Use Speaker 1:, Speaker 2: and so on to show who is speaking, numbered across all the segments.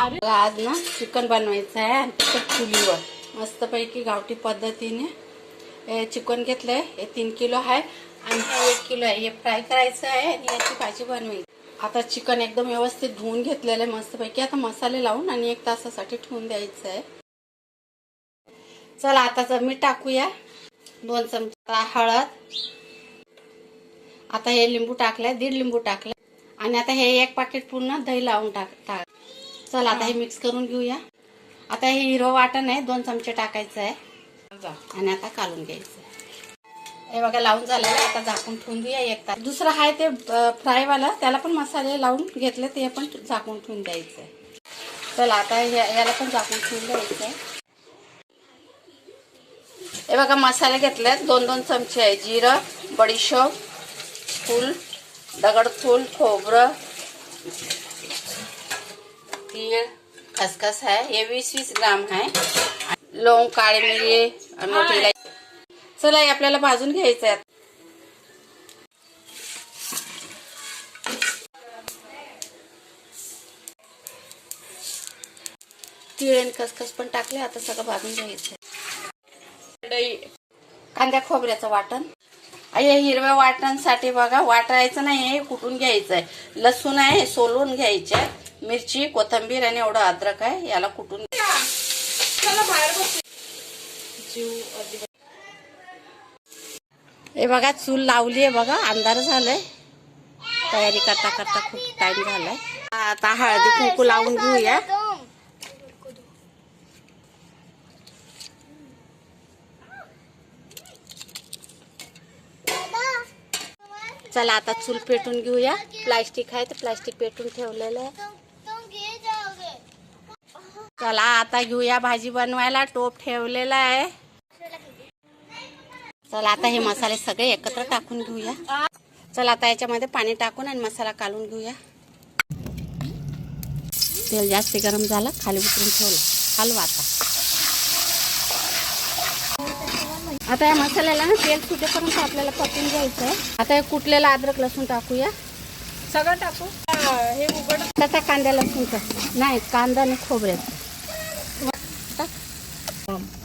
Speaker 1: आज ना चिकन बनवायचं आहे आणि तिखट चुलीवर. मस्तपैकी गावठी पद्धतीने. हे चिकन घेतलंय हे तीन किलो आहे आणि एक किलो आहे. हे फ्राय करायचं आहे आणि याची भाजी बनवायची आता चिकन एकदम व्यवस्थित धुवून घेतलेलं आहे मस्तपैकी. आता मसाले लावून आणि एक तासासाठी ठेवून द्यायचं आहे. चला आता जर मीठ टाकूया. दोन चमचा हळद. आता हे लिंबू टाकलाय दीड लिंबू टाकलाय. आणि आता हे एक पाकिट पूर्ण दही लावून टाक टाक चला आता हे मिक्स करून घेऊया. आता हे हिरो वाटण आहे दोन चमचे टाकायचं आहे. आणि आता कालून घ्यायचं हे बघा लावून झालेलं आहे. आता झाकून ठेवून देऊया एक तास. दुसरं आहे ते फ्रायवाला. त्याला पण मसाले लावून घेतले ते पण झाकून ठेवून द्यायचं आहे. चला आता हे- याला पण झाकून ठेवून द्यायचं आहे. हे बघा मसाले घेतले दोन दोन चमचे आहे. जिरं बडीशोप फूल दगडफूल खोबरं तीळ खसखस हे वीस वीस ग्राम आहे लवंग काळी मिरी आणि मोठी इलायची चला हे आपल्याला भाजून घ्यायचं आहे तीळ आणि खसखस पण टाकले आता सगळं भाजून घ्यायचं. कांद्या खोबऱ्याचं वाटण. हे हिरव्या वाटणांसाठी बघा वाटायचं नाही हे कुटून घ्यायचं आहे लसूण आहे हे सोलून घ्यायचे. मिरची कोथंबीर आणि एवढं अद्रक आहे याला कुटून हे बघा चूल लावली आहे बघा अंधार झालंय. तयारी करता करता खूप टाइम झालाय. आता हळदी कुंकू लावून घेऊया. चला आता चूल पेटून घेऊया. प्लास्टिक आहे तर प्लास्टिक पेटून ठेवलेलं आहे. चला आता घेऊया भाजी बनवायला. टोप ठेवलेला आहे. चला आता हे मसाले सगळे एकत्र टाकून घेऊया. चला आता याच्यामध्ये पाणी टाकून आणि मसाला काढून घेऊया. तेल जास्त गरम झालं खाली उतरून ठेवलं. हलवा आता. आता या मसाल्याला ना तेल सुटेपर्यंत आपल्याला परतून घ्यायचं आहे. आता हे कुटलेला अद्रक लसूण टाकूया.
Speaker 2: सगळं टाकू? हे उघड.
Speaker 1: त्याचा कांद्या लसूणचं. नाही कांदा आणि खोबऱ्यात टाक.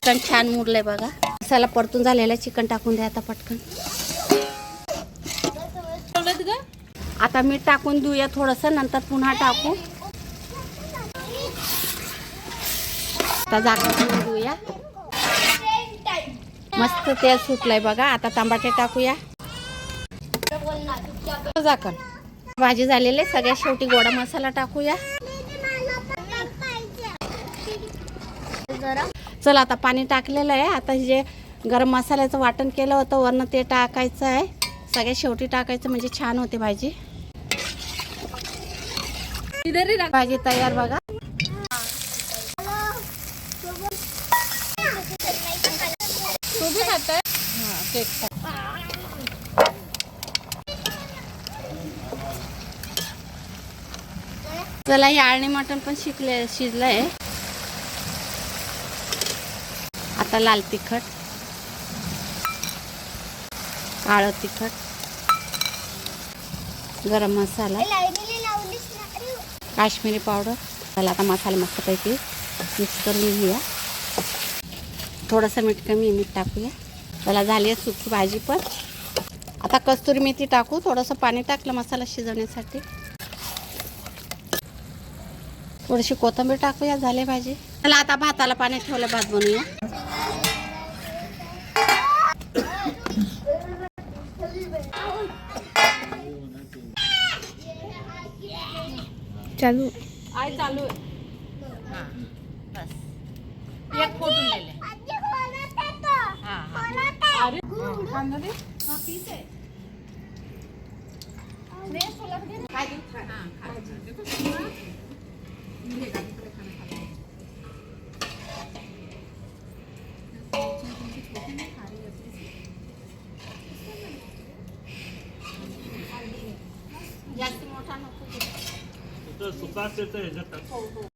Speaker 1: चिकन छान मुरलंय बघा. मसाला परतून झालेला चिकन टाकून द्या आता पटकन. आता मीठ टाकून देऊया थोडस नंतर पुन्हा टाकू. आता झाकण देऊया मस्त तेल सुटलंय बघा आता टमाटे टाकूया. झाकण भाजी झालेली आहे सगळ्यात शेवटी गोडा मसाला टाकूया. चला आता पाणी टाकलेलं आहे. आता हे जे गरम मसाल्याचं वाटण केलं होतं वरनं ते टाकायचं आहे. सगळ्यात शेवटी टाकायचं म्हणजे छान होते भाजी. भाजी तयार बघा. चला हे आळणी मटण पण शिकले शिजलंय. आता लाल तिखट काळं तिखट गरम मसाला काश्मीरी पावडर. चला आता मसाला मस्तपैकी मिक्स करून घेऊया. थोडंसं मीठ कमी मीठ टाकूया. त्याला झाली आहे सुकी भाजी पण. आता कस्तुरी मेथी टाकू. थोडंसं पाणी टाकलं मसाला शिजवण्यासाठी. थोडीशी कोथिंबीर टाकूया झाले भाजी. चला आता भाताला पाणी ठेवलं भात बनवूया.
Speaker 2: चालू. आई चालू आहे.
Speaker 1: एक फोटून दिले
Speaker 2: अरे. कांदा दे. हा पीस आहे
Speaker 1: जास्त मोठा नको
Speaker 3: सुका असेल तर ह्याच्यात टाक.